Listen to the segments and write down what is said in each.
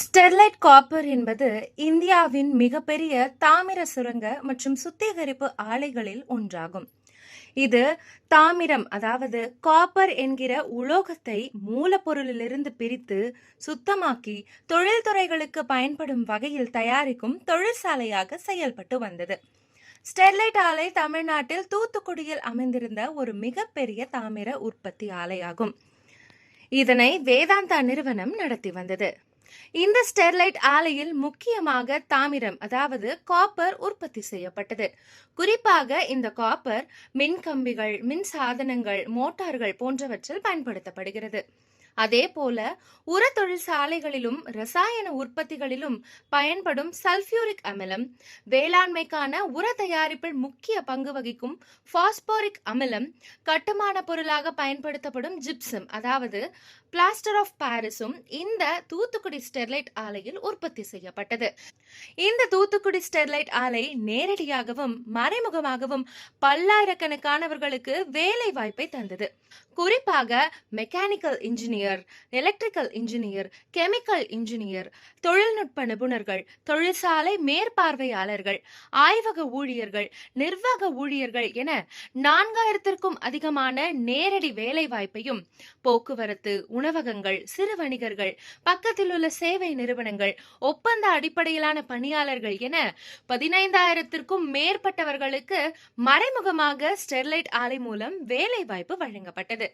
Sterlite copper என்பது இந்தியாவின் மிகப்பெரிய தாமிர சுரங்க மற்றும் சுத்திகரிப்பு ஆலைகளில் ஒன்றாகும். இது தாமிரம் அதாவது காப்பர் என்கிற உலோகத்தை மூலப்பொருளிலிருந்து பிரித்து சுத்தமாக்கி தொழில்துறைகளுக்கு பயன்படும் வகையில் தயாரிக்கும் தொழிற்சாலையாக செயல்பட்டு வந்தது. ஸ்டெர்லைட் ஆலை தமிழ்நாட்டில் தூத்துக்குடியில் அமைந்திருந்த ஒரு மிகப்பெரிய தாமிர உற்பத்தி ஆலையாகும். இதனை வேதாந்தா நிறுவனம் நடத்தி வந்தது. இந்த ஸ்டெர்லைட் ஆலையில் முக்கியமாக தாமிரம் அதாவது காப்பர் உற்பத்தி செய்யப்பட்டது. குறிப்பாக இந்த காப்பர் மின் கம்பிகள் மின் சாதனங்கள் மோட்டார்கள் போன்றவற்றில் பயன்படுத்தப்படுகிறது. அதே போல உர தொழிற்சாலைகளிலும் ரசாயன உற்பத்திகளிலும் பயன்படும் சல்பியூரிக் அமிலம் வேளாண்மைக்கான உர தயாரிப்பில் முக்கிய பங்கு வகிக்கும் பாஸ்போரிக் அமிலம் கட்டுமான பொருளாக பயன்படுத்தப்படும் ஜிப்சம் அதாவது பிளாஸ்டர் ஆஃப் பாரிஸும் இந்த தூத்துக்குடி ஸ்டெர்லைட் ஆலையில் உற்பத்தி செய்யப்பட்டது. இந்த தூத்துக்குடி ஸ்டெர்லைட் ஆலை நேரடியாகவும் மறைமுகமாகவும் பல்லாயிரக்கணக்கானவர்களுக்கு வேலை வாய்ப்பை தந்தது. குறிப்பாக mechanical engineer engineer electrical engineer chemical engineer தொழில்நுட்ப நிபுணர்கள் தொழிற்சாலை மேற்பார்வையாளர்கள் ஆய்வக ஊழியர்கள் நிர்வாக ஊழியர்கள் என நான்காயிரத்திற்கும் அதிகமான நேரடி வேலை வாய்ப்பையும் போக்குவரத்து உணவகங்கள் சிறு வணிகர்கள் பக்கத்தில் உள்ள சேவை நிறுவனங்கள் ஒப்பந்த அடிப்படையிலான பணியாளர்கள் என பதினைந்தாயிரத்திற்கும் மேற்பட்டவர்களுக்கு மறைமுகமாக ஸ்டெர்லைட் ஆலை மூலம் வேலை வாய்ப்பு வழங்கப்பட்டது.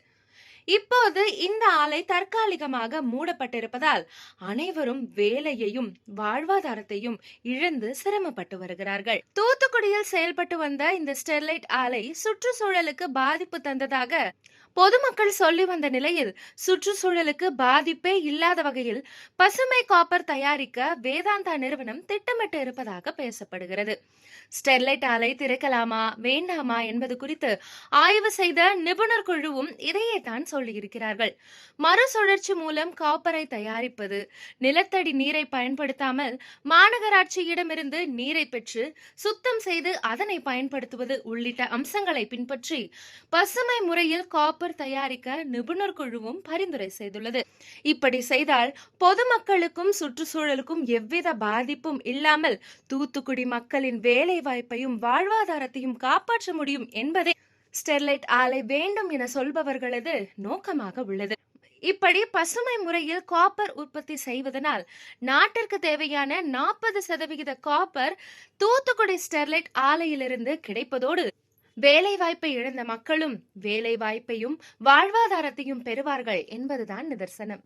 இப்போது இந்த ஆலை தற்காலிகமாக மூடப்பட்டிருப்பதால் அனைவரும் வேலையையும் வாழ்வாதாரத்தையும் இழந்து சிரமப்பட்டு வருகிறார்கள். தூத்துக்குடியில் செயல்பட்டு வந்த இந்த ஸ்டெர்லைட் ஆலை சுற்றுச்சூழலுக்கு பாதிப்பு தந்ததாக பொதுமக்கள் சொல்லி வந்த நிலையில் சுற்றுச்சூழலுக்கு பாதிப்பே இல்லாத வகையில் பசுமை காப்பர் தயாரிக்க வேதாந்தா நிறுவனம் திட்டமிட்டு இருப்பதாக பேசப்படுகிறது. ஸ்டெர்லைட் ஆலை திறக்கலாமா வேண்டாமா என்பது குறித்து ஆய்வு செய்த நிபுணர் குழுவும் இதையே தான் சொல்லியிருக்கிறார்கள் மறுசுழற்சி மூலம் காப்பரை தயாரிப்பது நிலத்தடி நீரை பயன்படுத்தாமல் மாநகராட்சியிடமிருந்து நீரை பெற்று சுத்தம் செய்து அதனை பயன்படுத்துவது உள்ளிட்ட அம்சங்களை பின்பற்றி பசுமை முறையில் காப்பர் தயாரிக்க நிபுணர் குழுவும் பரிந்துரை செய்துள்ளது. இப்படி செய்தால் பொதுமக்களுக்கும் சுற்றுச்சூழலுக்கும் எவ்வித பாதிப்பும் இல்லாமல் தூத்துக்குடி மக்களின் வேலை வாய்ப்பையும் வாழ்வாதாரத்தையும் காப்பாற்ற முடியும் என்பதே ஸ்டெர்லைட் ஆலை வேண்டும் என சொல்பவர்களது நோக்கமாக உள்ளது. இப்படி பசுமை முறையில் காப்பர் உற்பத்தி செய்வதனால் நாட்டிற்கு தேவையான நாற்பது சதவிகித காப்பர் தூத்துக்குடி ஸ்டெர்லைட் ஆலையிலிருந்து கிடைப்பதோடு வேலை வாய்ப்பை இழந்த மக்களும் வேலை வாய்ப்பையும் வாழ்வாதாரத்தையும் பெறுவார்கள் என்பதுதான் நிதர்சனம்.